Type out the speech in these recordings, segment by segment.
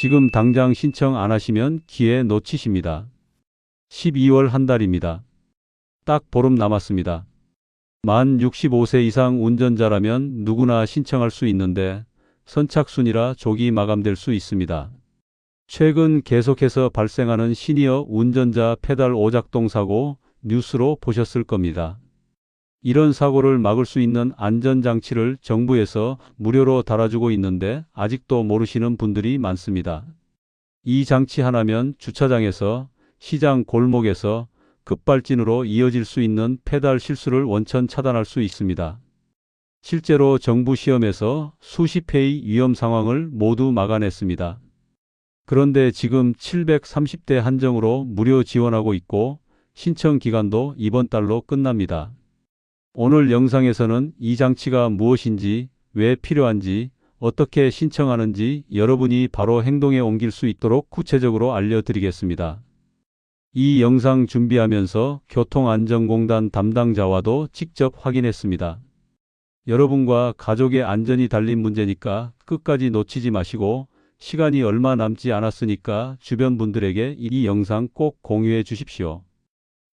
지금 당장 신청 안 하시면 기회 놓치십니다. 12월 한 달입니다. 딱 보름 남았습니다. 만 65세 이상 운전자라면 누구나 신청할 수 있는데 선착순이라 조기 마감될 수 있습니다. 최근 계속해서 발생하는 시니어 운전자 페달 오작동 사고 뉴스로 보셨을 겁니다. 이런 사고를 막을 수 있는 안전장치를 정부에서 무료로 달아주고 있는데 아직도 모르시는 분들이 많습니다. 이 장치 하나면 주차장에서 시장 골목에서 급발진으로 이어질 수 있는 페달 실수를 원천 차단할 수 있습니다. 실제로 정부 시험에서 수십 회의 위험 상황을 모두 막아냈습니다. 그런데 지금 730대 한정으로 무료 지원하고 있고 신청 기간도 이번 달로 끝납니다. 오늘 영상에서는 이 장치가 무엇인지, 왜 필요한지, 어떻게 신청하는지 여러분이 바로 행동에 옮길 수 있도록 구체적으로 알려드리겠습니다. 이 영상 준비하면서 교통안전공단 담당자와도 직접 확인했습니다. 여러분과 가족의 안전이 달린 문제니까 끝까지 놓치지 마시고 시간이 얼마 남지 않았으니까 주변 분들에게 이 영상 꼭 공유해 주십시오.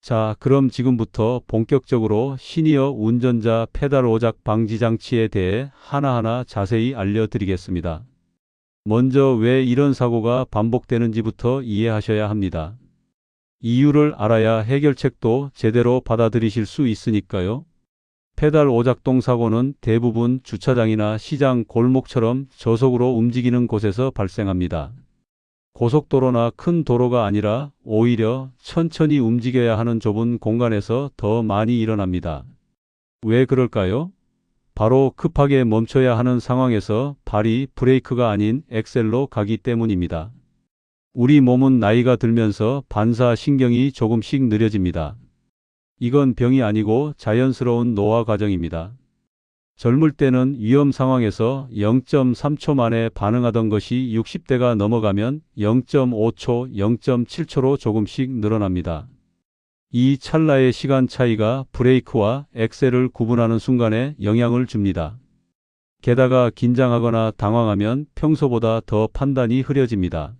자, 그럼 지금부터 본격적으로 시니어 운전자 페달 오작 방지 장치에 대해 하나하나 자세히 알려드리겠습니다. 먼저 왜 이런 사고가 반복되는지부터 이해하셔야 합니다. 이유를 알아야 해결책도 제대로 받아들이실 수 있으니까요. 페달 오작동 사고는 대부분 주차장이나 시장 골목처럼 저속으로 움직이는 곳에서 발생합니다. 고속도로나 큰 도로가 아니라 오히려 천천히 움직여야 하는 좁은 공간에서 더 많이 일어납니다. 왜 그럴까요? 바로 급하게 멈춰야 하는 상황에서 발이 브레이크가 아닌 엑셀로 가기 때문입니다. 우리 몸은 나이가 들면서 반사 신경이 조금씩 느려집니다. 이건 병이 아니고 자연스러운 노화 과정입니다. 젊을 때는 위험 상황에서 0.3초 만에 반응하던 것이 60대가 넘어가면 0.5초, 0.7초로 조금씩 늘어납니다. 이 찰나의 시간 차이가 브레이크와 엑셀을 구분하는 순간에 영향을 줍니다. 게다가 긴장하거나 당황하면 평소보다 더 판단이 흐려집니다.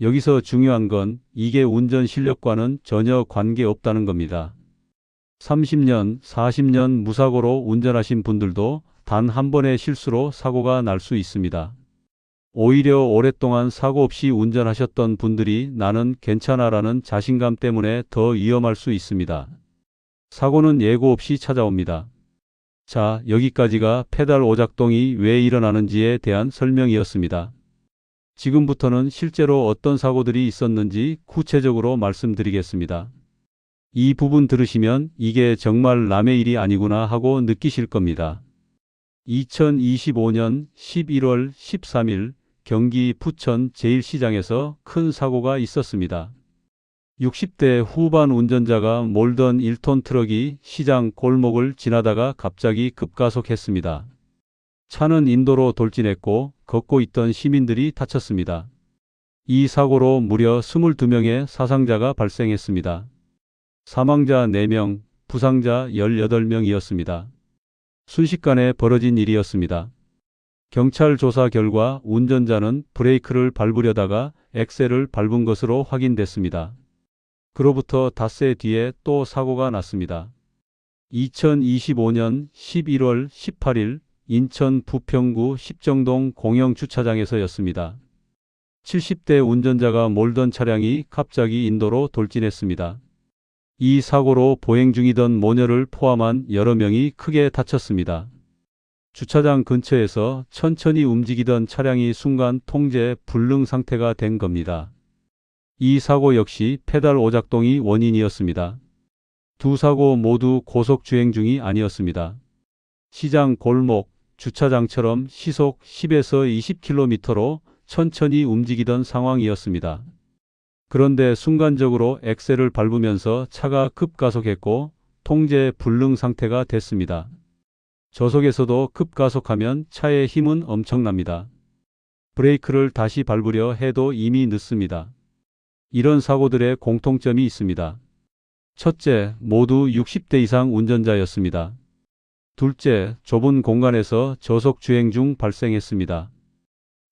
여기서 중요한 건 이게 운전 실력과는 전혀 관계없다는 겁니다. 30년, 40년 무사고로 운전하신 분들도 단 한 번의 실수로 사고가 날 수 있습니다. 오히려 오랫동안 사고 없이 운전하셨던 분들이 나는 괜찮아라는 자신감 때문에 더 위험할 수 있습니다. 사고는 예고 없이 찾아옵니다. 자, 여기까지가 페달 오작동이 왜 일어나는지에 대한 설명이었습니다. 지금부터는 실제로 어떤 사고들이 있었는지 구체적으로 말씀드리겠습니다. 이 부분 들으시면 이게 정말 남의 일이 아니구나 하고 느끼실 겁니다. 2025년 11월 13일 경기 부천 제1시장에서 큰 사고가 있었습니다. 60대 후반 운전자가 몰던 1톤 트럭이 시장 골목을 지나다가 갑자기 급가속했습니다. 차는 인도로 돌진했고 걷고 있던 시민들이 다쳤습니다. 이 사고로 무려 22명의 사상자가 발생했습니다. 사망자 4명, 부상자 18명이었습니다. 순식간에 벌어진 일이었습니다. 경찰 조사 결과 운전자는 브레이크를 밟으려다가 엑셀을 밟은 것으로 확인됐습니다. 그로부터 닷새 뒤에 또 사고가 났습니다. 2025년 11월 18일 인천 부평구 십정동 공영주차장에서였습니다. 70대 운전자가 몰던 차량이 갑자기 인도로 돌진했습니다. 이 사고로 보행 중이던 모녀를 포함한 여러 명이 크게 다쳤습니다. 주차장 근처에서 천천히 움직이던 차량이 순간 통제 불능 상태가 된 겁니다. 이 사고 역시 페달 오작동이 원인이었습니다. 두 사고 모두 고속 주행 중이 아니었습니다. 시장 골목, 주차장처럼 시속 10에서 20km로 천천히 움직이던 상황이었습니다. 그런데 순간적으로 엑셀을 밟으면서 차가 급가속했고 통제 불능 상태가 됐습니다. 저속에서도 급가속하면 차의 힘은 엄청납니다. 브레이크를 다시 밟으려 해도 이미 늦습니다. 이런 사고들의 공통점이 있습니다. 첫째, 모두 60대 이상 운전자였습니다. 둘째, 좁은 공간에서 저속 주행 중 발생했습니다.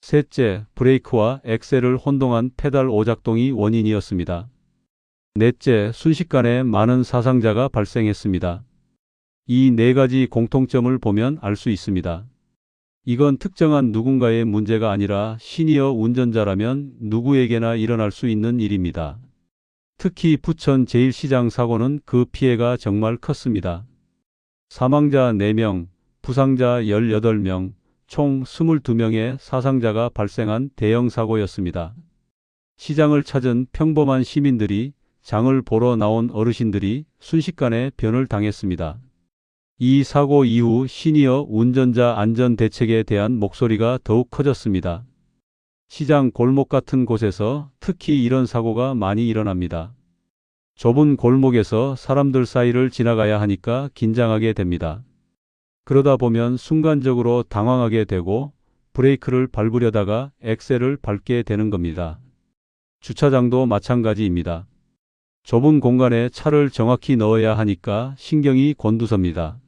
셋째, 브레이크와 엑셀을 혼동한 페달 오작동이 원인이었습니다. 넷째, 순식간에 많은 사상자가 발생했습니다. 이 네 가지 공통점을 보면 알 수 있습니다. 이건 특정한 누군가의 문제가 아니라 시니어 운전자라면 누구에게나 일어날 수 있는 일입니다. 특히 부천 제1시장 사고는 그 피해가 정말 컸습니다. 사망자 4명, 부상자 18명, 총 22명의 사상자가 발생한 대형 사고였습니다. 시장을 찾은 평범한 시민들이 장을 보러 나온 어르신들이 순식간에 변을 당했습니다. 이 사고 이후 시니어 운전자 안전 대책에 대한 목소리가 더욱 커졌습니다. 시장 골목 같은 곳에서 특히 이런 사고가 많이 일어납니다. 좁은 골목에서 사람들 사이를 지나가야 하니까 긴장하게 됩니다. 그러다 보면 순간적으로 당황하게 되고 브레이크를 밟으려다가 엑셀을 밟게 되는 겁니다. 주차장도 마찬가지입니다. 좁은 공간에 차를 정확히 넣어야 하니까 신경이 곤두섭니다.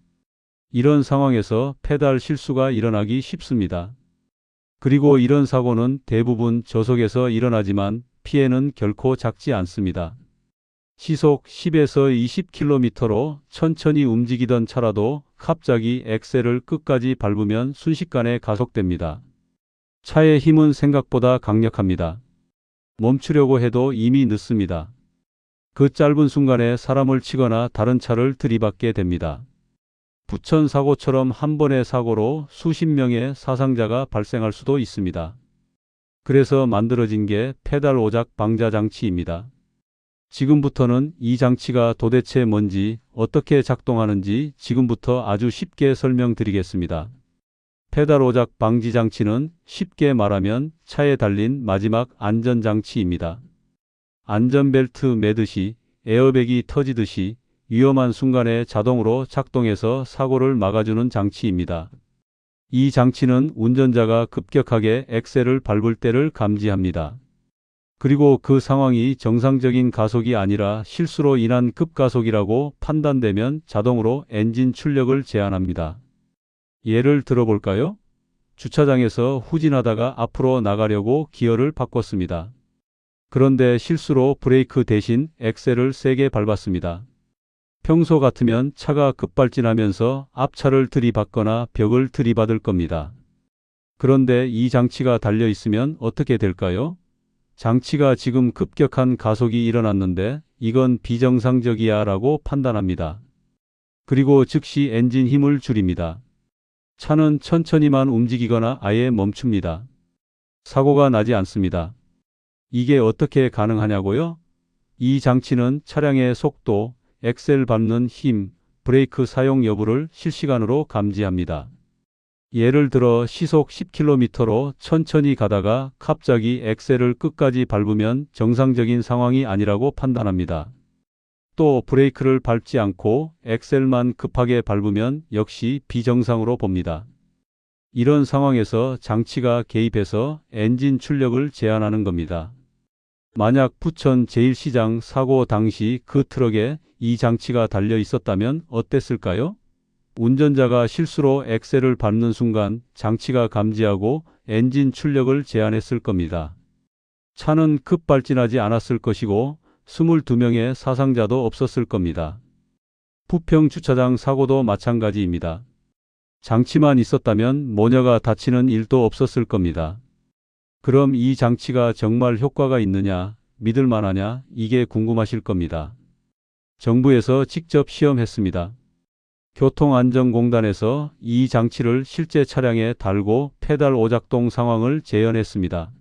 이런 상황에서 페달 실수가 일어나기 쉽습니다. 그리고 이런 사고는 대부분 저속에서 일어나지만 피해는 결코 작지 않습니다. 시속 10에서 20km로 천천히 움직이던 차라도 갑자기 엑셀을 끝까지 밟으면 순식간에 가속됩니다. 차의 힘은 생각보다 강력합니다. 멈추려고 해도 이미 늦습니다. 그 짧은 순간에 사람을 치거나 다른 차를 들이받게 됩니다. 부천 사고처럼 한 번의 사고로 수십 명의 사상자가 발생할 수도 있습니다. 그래서 만들어진 게 페달 오작 방자 장치입니다. 지금부터는 이 장치가 도대체 뭔지 어떻게 작동하는지 지금부터 아주 쉽게 설명드리겠습니다. 페달 오작 방지 장치는 쉽게 말하면 차에 달린 마지막 안전장치입니다. 안전벨트 매듯이 에어백이 터지듯이 위험한 순간에 자동으로 작동해서 사고를 막아주는 장치입니다. 이 장치는 운전자가 급격하게 엑셀을 밟을 때를 감지합니다. 그리고 그 상황이 정상적인 가속이 아니라 실수로 인한 급가속이라고 판단되면 자동으로 엔진 출력을 제한합니다. 예를 들어볼까요? 주차장에서 후진하다가 앞으로 나가려고 기어를 바꿨습니다. 그런데 실수로 브레이크 대신 엑셀을 세게 밟았습니다. 평소 같으면 차가 급발진하면서 앞차를 들이받거나 벽을 들이받을 겁니다. 그런데 이 장치가 달려 있으면 어떻게 될까요? 장치가 지금 급격한 가속이 일어났는데 이건 비정상적이야 라고 판단합니다. 그리고 즉시 엔진 힘을 줄입니다. 차는 천천히만 움직이거나 아예 멈춥니다. 사고가 나지 않습니다. 이게 어떻게 가능하냐고요? 이 장치는 차량의 속도, 엑셀 밟는 힘, 브레이크 사용 여부를 실시간으로 감지합니다. 예를 들어 시속 10km로 천천히 가다가 갑자기 엑셀을 끝까지 밟으면 정상적인 상황이 아니라고 판단합니다. 또 브레이크를 밟지 않고 엑셀만 급하게 밟으면 역시 비정상으로 봅니다. 이런 상황에서 장치가 개입해서 엔진 출력을 제한하는 겁니다. 만약 부천 제1시장 사고 당시 그 트럭에 이 장치가 달려 있었다면 어땠을까요? 운전자가 실수로 엑셀을 밟는 순간 장치가 감지하고 엔진 출력을 제한했을 겁니다. 차는 급발진하지 않았을 것이고 22명의 사상자도 없었을 겁니다. 부평 주차장 사고도 마찬가지입니다. 장치만 있었다면 모녀가 다치는 일도 없었을 겁니다. 그럼 이 장치가 정말 효과가 있느냐, 믿을 만하냐, 이게 궁금하실 겁니다. 정부에서 직접 시험했습니다. 교통안전공단에서 이 장치를 실제 차량에 달고 페달 오작동 상황을 재현했습니다.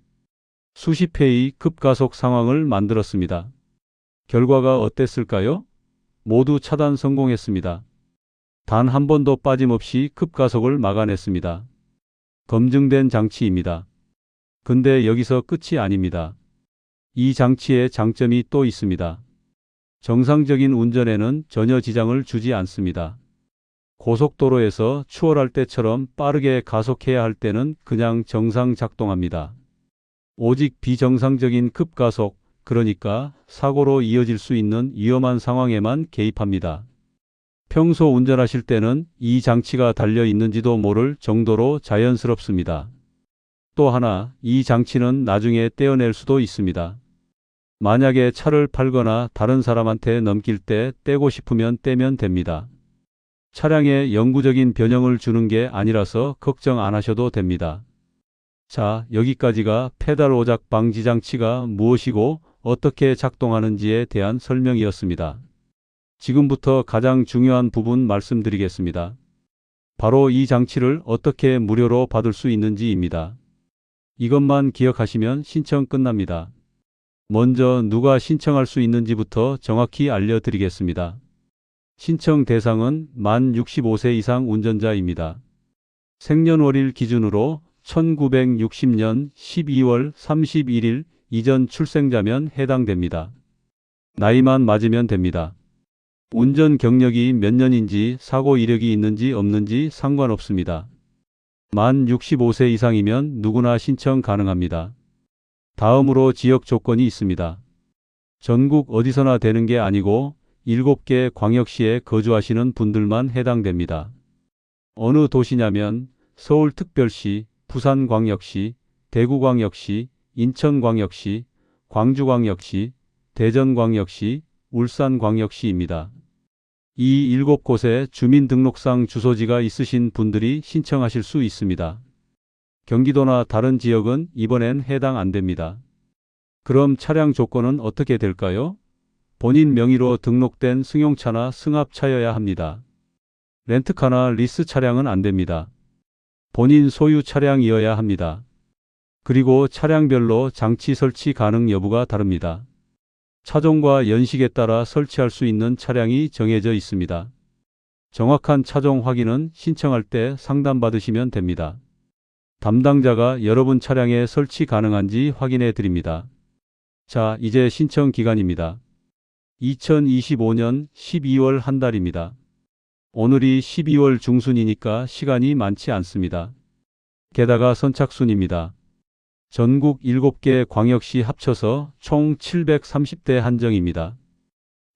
수십 회의 급가속 상황을 만들었습니다. 결과가 어땠을까요? 모두 차단 성공했습니다. 단 한 번도 빠짐없이 급가속을 막아냈습니다. 검증된 장치입니다. 근데 여기서 끝이 아닙니다. 이 장치의 장점이 또 있습니다. 정상적인 운전에는 전혀 지장을 주지 않습니다. 고속도로에서 추월할 때처럼 빠르게 가속해야 할 때는 그냥 정상 작동합니다. 오직 비정상적인 급가속, 그러니까 사고로 이어질 수 있는 위험한 상황에만 개입합니다. 평소 운전하실 때는 이 장치가 달려 있는지도 모를 정도로 자연스럽습니다. 또 하나, 이 장치는 나중에 떼어낼 수도 있습니다. 만약에 차를 팔거나 다른 사람한테 넘길 때 떼고 싶으면 떼면 됩니다. 차량에 영구적인 변형을 주는 게 아니라서 걱정 안 하셔도 됩니다. 자, 여기까지가 페달 오작 방지 장치가 무엇이고 어떻게 작동하는지에 대한 설명이었습니다. 지금부터 가장 중요한 부분 말씀드리겠습니다. 바로 이 장치를 어떻게 무료로 받을 수 있는지입니다. 이것만 기억하시면 신청 끝납니다. 먼저 누가 신청할 수 있는지부터 정확히 알려드리겠습니다. 신청 대상은 만 65세 이상 운전자입니다. 생년월일 기준으로 1960년 12월 31일 이전 출생자면 해당됩니다. 나이만 맞으면 됩니다. 운전 경력이 몇 년인지 사고 이력이 있는지 없는지 상관없습니다. 만 65세 이상이면 누구나 신청 가능합니다. 다음으로 지역 조건이 있습니다. 전국 어디서나 되는 게 아니고 7개 광역시에 거주하시는 분들만 해당됩니다. 어느 도시냐면 서울특별시, 부산광역시, 대구광역시, 인천광역시, 광주광역시, 대전광역시, 울산광역시입니다. 이 7곳에 주민등록상 주소지가 있으신 분들이 신청하실 수 있습니다. 경기도나 다른 지역은 이번엔 해당 안 됩니다. 그럼 차량 조건은 어떻게 될까요? 본인 명의로 등록된 승용차나 승합차여야 합니다. 렌트카나 리스 차량은 안 됩니다. 본인 소유 차량이어야 합니다. 그리고 차량별로 장치 설치 가능 여부가 다릅니다. 차종과 연식에 따라 설치할 수 있는 차량이 정해져 있습니다. 정확한 차종 확인은 신청할 때 상담받으시면 됩니다. 담당자가 여러분 차량에 설치 가능한지 확인해 드립니다. 자, 이제 신청 기간입니다. 2025년 12월 한 달입니다. 오늘이 12월 중순이니까 시간이 많지 않습니다. 게다가 선착순입니다. 전국 7개 광역시 합쳐서 총 730대 한정입니다.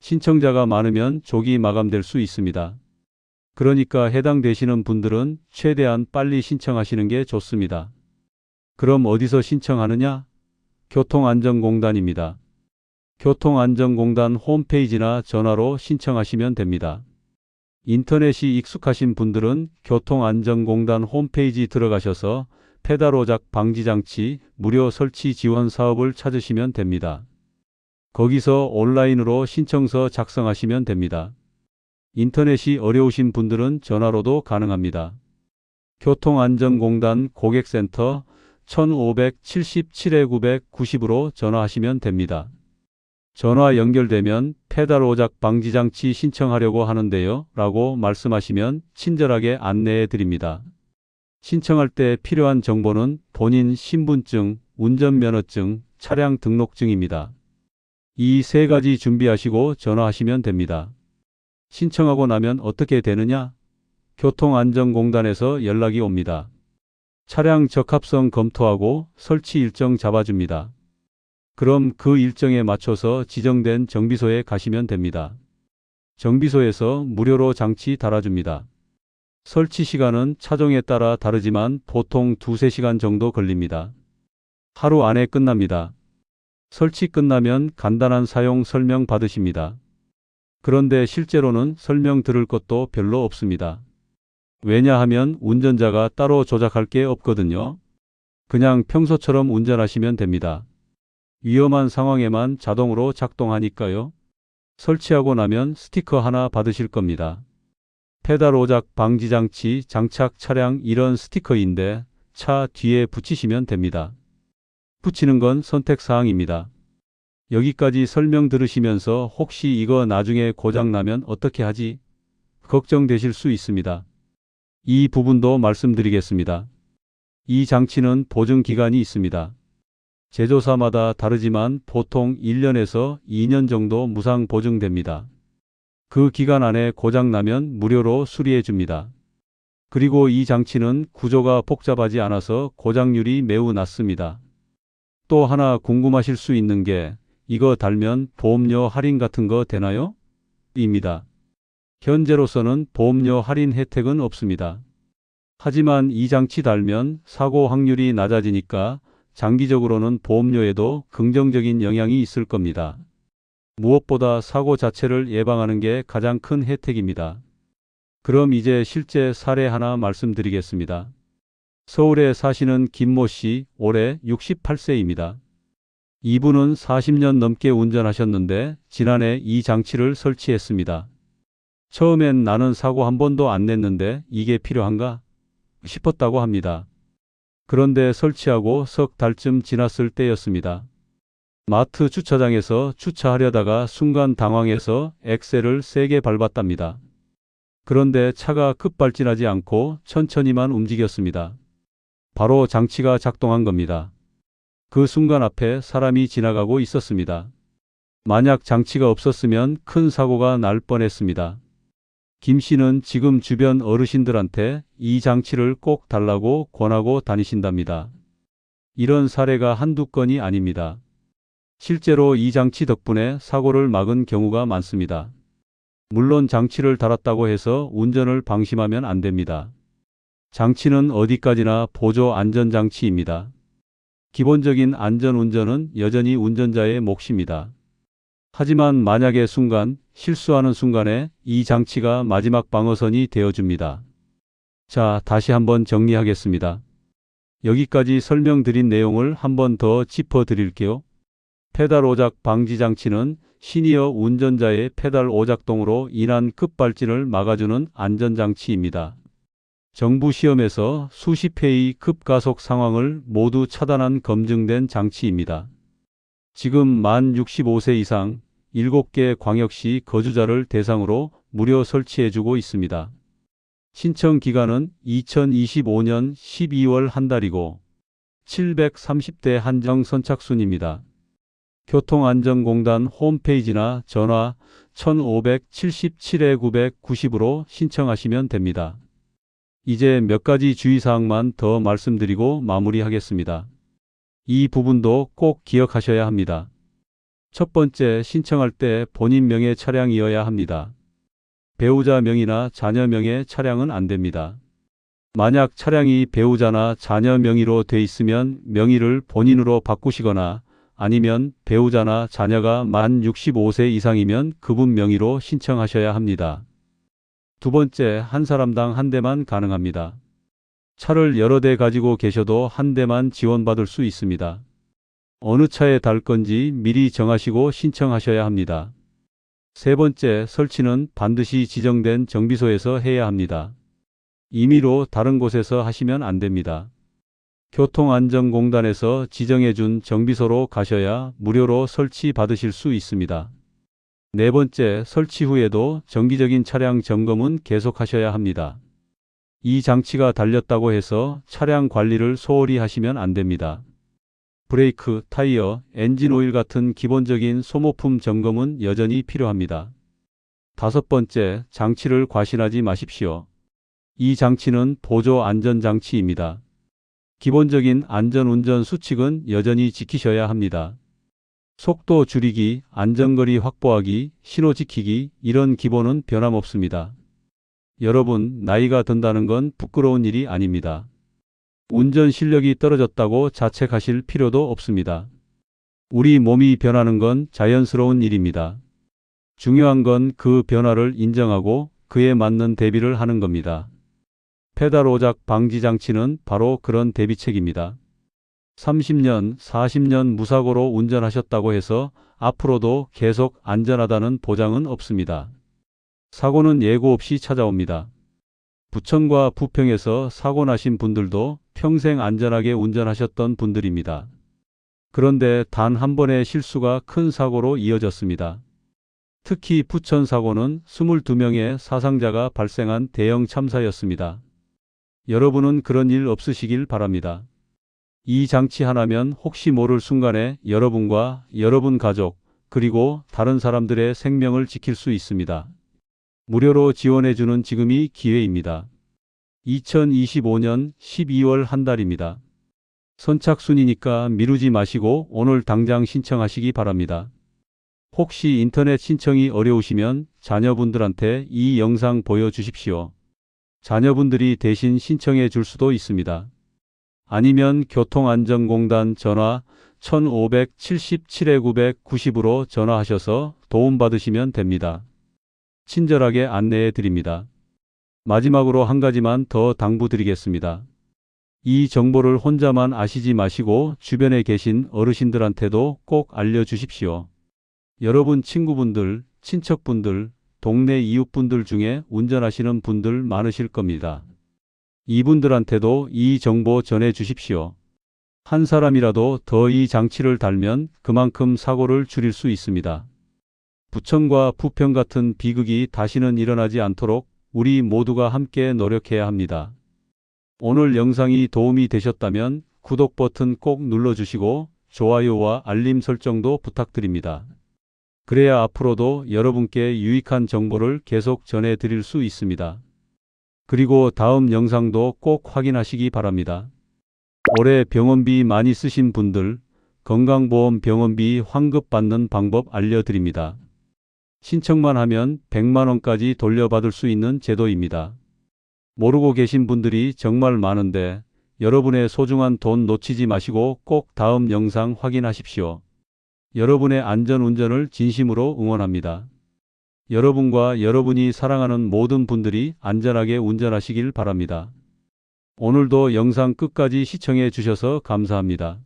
신청자가 많으면 조기 마감될 수 있습니다. 그러니까 해당되시는 분들은 최대한 빨리 신청하시는 게 좋습니다. 그럼 어디서 신청하느냐? 교통안전공단입니다. 교통안전공단 홈페이지나 전화로 신청하시면 됩니다. 인터넷이 익숙하신 분들은 교통안전공단 홈페이지 들어가셔서 페달 오작 방지 장치 무료 설치 지원 사업을 찾으시면 됩니다. 거기서 온라인으로 신청서 작성하시면 됩니다. 인터넷이 어려우신 분들은 전화로도 가능합니다. 교통안전공단 고객센터 1577-990으로 전화하시면 됩니다. 전화 연결되면 페달 오작 방지 장치 신청하려고 하는데요. 라고 말씀하시면 친절하게 안내해 드립니다. 신청할 때 필요한 정보는 본인 신분증, 운전면허증, 차량 등록증입니다. 이 세 가지 준비하시고 전화하시면 됩니다. 신청하고 나면 어떻게 되느냐? 교통안전공단에서 연락이 옵니다. 차량 적합성 검토하고 설치 일정 잡아줍니다. 그럼 그 일정에 맞춰서 지정된 정비소에 가시면 됩니다. 정비소에서 무료로 장치 달아줍니다. 설치 시간은 차종에 따라 다르지만 보통 두세 시간 정도 걸립니다. 하루 안에 끝납니다. 설치 끝나면 간단한 사용 설명 받으십니다. 그런데 실제로는 설명 들을 것도 별로 없습니다. 왜냐하면 운전자가 따로 조작할 게 없거든요. 그냥 평소처럼 운전하시면 됩니다. 위험한 상황에만 자동으로 작동하니까요. 설치하고 나면 스티커 하나 받으실 겁니다. 페달 오작 방지 장치 장착 차량 이런 스티커인데 차 뒤에 붙이시면 됩니다. 붙이는 건 선택 사항입니다. 여기까지 설명 들으시면서 혹시 이거 나중에 고장 나면 어떻게 하지? 걱정되실 수 있습니다. 이 부분도 말씀드리겠습니다. 이 장치는 보증 기간이 있습니다. 제조사마다 다르지만 보통 1년에서 2년 정도 무상 보증됩니다. 그 기간 안에 고장 나면 무료로 수리해 줍니다. 그리고 이 장치는 구조가 복잡하지 않아서 고장률이 매우 낮습니다. 또 하나 궁금하실 수 있는 게 이거 달면 보험료 할인 같은 거 되나요? 입니다. 현재로서는 보험료 할인 혜택은 없습니다. 하지만 이 장치 달면 사고 확률이 낮아지니까 장기적으로는 보험료에도 긍정적인 영향이 있을 겁니다. 무엇보다 사고 자체를 예방하는 게 가장 큰 혜택입니다. 그럼 이제 실제 사례 하나 말씀드리겠습니다. 서울에 사시는 김모 씨, 올해 68세입니다. 이분은 40년 넘게 운전하셨는데 지난해 이 장치를 설치했습니다. 처음엔 나는 사고 한 번도 안 냈는데 이게 필요한가 싶었다고 합니다. 그런데 설치하고 석 달쯤 지났을 때였습니다. 마트 주차장에서 주차하려다가 순간 당황해서 엑셀을 세게 밟았답니다. 그런데 차가 급발진하지 않고 천천히만 움직였습니다. 바로 장치가 작동한 겁니다. 그 순간 앞에 사람이 지나가고 있었습니다. 만약 장치가 없었으면 큰 사고가 날 뻔했습니다. 김 씨는 지금 주변 어르신들한테 이 장치를 꼭 달라고 권하고 다니신답니다. 이런 사례가 한두 건이 아닙니다. 실제로 이 장치 덕분에 사고를 막은 경우가 많습니다. 물론 장치를 달았다고 해서 운전을 방심하면 안 됩니다. 장치는 어디까지나 보조 안전장치입니다. 기본적인 안전운전은 여전히 운전자의 몫입니다. 하지만 만약의 순간, 실수하는 순간에 이 장치가 마지막 방어선이 되어줍니다. 자, 다시 한번 정리하겠습니다. 여기까지 설명드린 내용을 한번 더 짚어드릴게요. 페달 오작 방지 장치는 시니어 운전자의 페달 오작동으로 인한 급발진을 막아주는 안전장치입니다. 정부 시험에서 수십 회의 급가속 상황을 모두 차단한 검증된 장치입니다. 지금 만 65세 이상 7개 광역시 거주자를 대상으로 무료 설치해주고 있습니다. 신청 기간은 2025년 12월 한 달이고 730대 한정 선착순입니다. 교통안전공단 홈페이지나 전화 1577-990으로 신청하시면 됩니다. 이제 몇 가지 주의사항만 더 말씀드리고 마무리하겠습니다. 이 부분도 꼭 기억하셔야 합니다. 첫 번째, 신청할 때 본인 명의 차량이어야 합니다. 배우자 명의나 자녀 명의 차량은 안 됩니다. 만약 차량이 배우자나 자녀 명의로 돼 있으면 명의를 본인으로 바꾸시거나 아니면 배우자나 자녀가 만 65세 이상이면 그분 명의로 신청하셔야 합니다. 두 번째, 한 사람당 한 대만 가능합니다. 차를 여러 대 가지고 계셔도 한 대만 지원받을 수 있습니다. 어느 차에 달 건지 미리 정하시고 신청하셔야 합니다. 세 번째, 설치는 반드시 지정된 정비소에서 해야 합니다. 임의로 다른 곳에서 하시면 안 됩니다. 교통안전공단에서 지정해준 정비소로 가셔야 무료로 설치 받으실 수 있습니다. 네 번째, 설치 후에도 정기적인 차량 점검은 계속하셔야 합니다. 이 장치가 달렸다고 해서 차량 관리를 소홀히 하시면 안 됩니다. 브레이크, 타이어, 엔진 오일 같은 기본적인 소모품 점검은 여전히 필요합니다. 다섯 번째, 장치를 과신하지 마십시오. 이 장치는 보조 안전장치입니다. 기본적인 안전운전 수칙은 여전히 지키셔야 합니다. 속도 줄이기, 안전거리 확보하기, 신호 지키기, 이런 기본은 변함없습니다. 여러분, 나이가 든다는 건 부끄러운 일이 아닙니다. 운전 실력이 떨어졌다고 자책하실 필요도 없습니다. 우리 몸이 변하는 건 자연스러운 일입니다. 중요한 건 그 변화를 인정하고 그에 맞는 대비를 하는 겁니다. 페달 오작 방지 장치는 바로 그런 대비책입니다. 30년, 40년 무사고로 운전하셨다고 해서 앞으로도 계속 안전하다는 보장은 없습니다. 사고는 예고 없이 찾아옵니다. 부천과 부평에서 사고 나신 분들도 평생 안전하게 운전하셨던 분들입니다. 그런데 단 한 번의 실수가 큰 사고로 이어졌습니다. 특히 부천 사고는 22명의 사상자가 발생한 대형 참사였습니다. 여러분은 그런 일 없으시길 바랍니다. 이 장치 하나면 혹시 모를 순간에 여러분과 여러분 가족 그리고 다른 사람들의 생명을 지킬 수 있습니다. 무료로 지원해주는 지금이 기회입니다. 2025년 12월 한 달입니다. 선착순이니까 미루지 마시고 오늘 당장 신청하시기 바랍니다. 혹시 인터넷 신청이 어려우시면 자녀분들한테 이 영상 보여주십시오. 자녀분들이 대신 신청해 줄 수도 있습니다. 아니면 교통안전공단 전화 1577-990으로 전화하셔서 도움받으시면 됩니다. 친절하게 안내해 드립니다. 마지막으로 한 가지만 더 당부드리겠습니다. 이 정보를 혼자만 아시지 마시고 주변에 계신 어르신들한테도 꼭 알려주십시오. 여러분 친구분들, 친척분들, 동네 이웃분들 중에 운전하시는 분들 많으실 겁니다. 이분들한테도 이 정보 전해 주십시오. 한 사람이라도 더 이 장치를 달면 그만큼 사고를 줄일 수 있습니다. 부천과 부평 같은 비극이 다시는 일어나지 않도록 우리 모두가 함께 노력해야 합니다. 오늘 영상이 도움이 되셨다면 구독 버튼 꼭 눌러주시고 좋아요와 알림 설정도 부탁드립니다. 그래야 앞으로도 여러분께 유익한 정보를 계속 전해드릴 수 있습니다. 그리고 다음 영상도 꼭 확인하시기 바랍니다. 올해 병원비 많이 쓰신 분들 건강보험 병원비 환급 받는 방법 알려드립니다. 신청만 하면 100만원까지 돌려받을 수 있는 제도입니다. 모르고 계신 분들이 정말 많은데 여러분의 소중한 돈 놓치지 마시고 꼭 다음 영상 확인하십시오. 여러분의 안전 운전을 진심으로 응원합니다. 여러분과 여러분이 사랑하는 모든 분들이 안전하게 운전하시길 바랍니다. 오늘도 영상 끝까지 시청해 주셔서 감사합니다.